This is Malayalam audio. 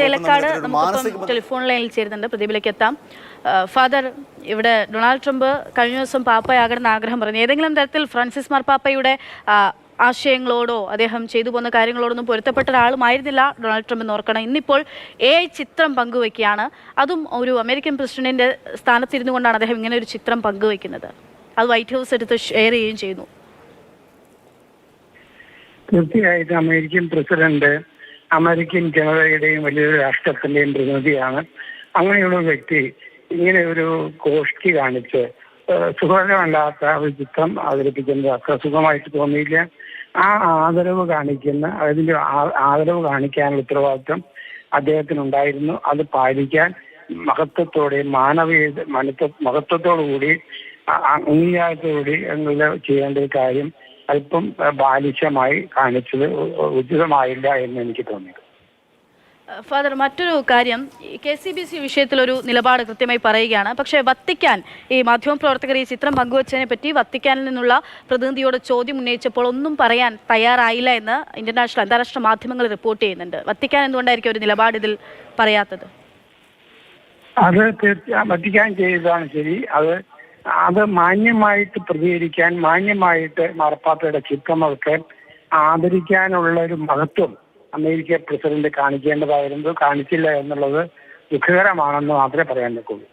തേലക്കാട് നമുക്കിപ്പം ടെലിഫോൺ ലൈനിൽ ചേരുന്നുണ്ട്. പ്രതിഭിലേക്ക് എത്താം. ഫാദർ ഇവിടെ ഡൊണാൾഡ് ട്രംപ് കഴിഞ്ഞ ദിവസം പാപ്പയാകണമെന്ന് ആഗ്രഹം പറഞ്ഞു. ഏതെങ്കിലും തരത്തിൽ ഫ്രാൻസിസ് മാർപ്പാപ്പയുടെ ആശയങ്ങളോടോ അദ്ദേഹം ചെയ്തു പോകുന്ന കാര്യങ്ങളോടൊന്നും പൊരുത്തപ്പെട്ട ഒരാളുമായിരുന്നില്ല ഡൊണാൾഡ് ട്രംപ് എന്ന് ഓർക്കണം. ഇന്നിപ്പോൾ എ ഐ ചിത്രം പങ്കുവെക്കുകയാണ്. അതും ഒരു അമേരിക്കൻ പ്രസിഡന്റിന്റെ സ്ഥാനത്തിരുന്നു കൊണ്ടാണ് അദ്ദേഹം ഇങ്ങനെ ഒരു ചിത്രം പങ്കുവെക്കുന്നത്. അത് വൈറ്റ് ഹൗസ് എടുത്ത് ഷെയർ ചെയ്യുകയും ചെയ്യുന്നു. തീർച്ചയായിട്ടും അമേരിക്കൻ പ്രസിഡന്റ് അമേരിക്കൻ ജനതയുടെയും വലിയൊരു രാഷ്ട്രത്തിന്റെയും പ്രതിനിധിയാണ്. അങ്ങനെയുള്ള വ്യക്തി ഇങ്ങനെ ഒരു കോഷ്ടി കാണിച്ച് സുഖകരമല്ലാത്ത ഒരു ചിത്രം അവതരിപ്പിക്കുന്നത് അത്ര സുഖമായിട്ട് തോന്നിയില്ല. ആ ആദരവ് കാണിക്കുന്ന അതിന്റെ ആദരവ് കാണിക്കാനുള്ള ഉത്തരവാദിത്വം അദ്ദേഹത്തിനുണ്ടായിരുന്നു. അത് പാലിക്കാൻ മഹത്വത്തോടെ മാനവീയ മഹത്വത്തോടു കൂടി അംഗീകാരത്തോടുകൂടി എന്നുള്ള ചെയ്യേണ്ട ഒരു കാര്യം അല്പം ബാലിശമായി കാണിച്ചത് ഉചിതമായില്ല എന്ന് എനിക്ക് തോന്നിയത്. ഫാദർ മറ്റൊരു കാര്യം കെ സി ബി സി വിഷയത്തിൽ ഒരു നിലപാട് കൃത്യമായി പറയുകയാണ്. പക്ഷേ വത്തിക്കാൻ ഈ മാധ്യമ മാധ്യമപ്രവർത്തകർ ഈ ചിത്രം പങ്കുവച്ചതിനെ പറ്റി വത്തിക്കാനിൽ നിന്നുള്ള പ്രതിനിധിയോട് ചോദ്യം ഉന്നയിച്ചപ്പോൾ ഒന്നും പറയാൻ തയ്യാറായില്ല എന്ന് ഇന്റർനാഷണൽ അന്താരാഷ്ട്ര മാധ്യമങ്ങൾ റിപ്പോർട്ട് ചെയ്യുന്നുണ്ട്. വത്തിക്കാൻ എന്തുകൊണ്ടായിരിക്കും ഒരു നിലപാട് ഇതിൽ പറയാത്തത്? അത് തീർച്ചയായും വത്തിക്കാൻ ചെയ്തതാണ് ശരി. അത് അത് മാന്യമായിട്ട് പ്രതികരിക്കാൻ മാന്യമായിട്ട് മാർപ്പാപ്പയുടെ ചിത്രങ്ങൾക്ക് ആദരിക്കാനുള്ള ഒരു മഹത്വം അമേരിക്ക പ്രസിഡന്റ് കാണിക്കേണ്ടതായിരുന്നു കാണിച്ചില്ല എന്നുള്ളത് ദുഃഖകരമാണെന്ന് മാത്രമേ പറയാൻ നിൽക്കുള്ളൂ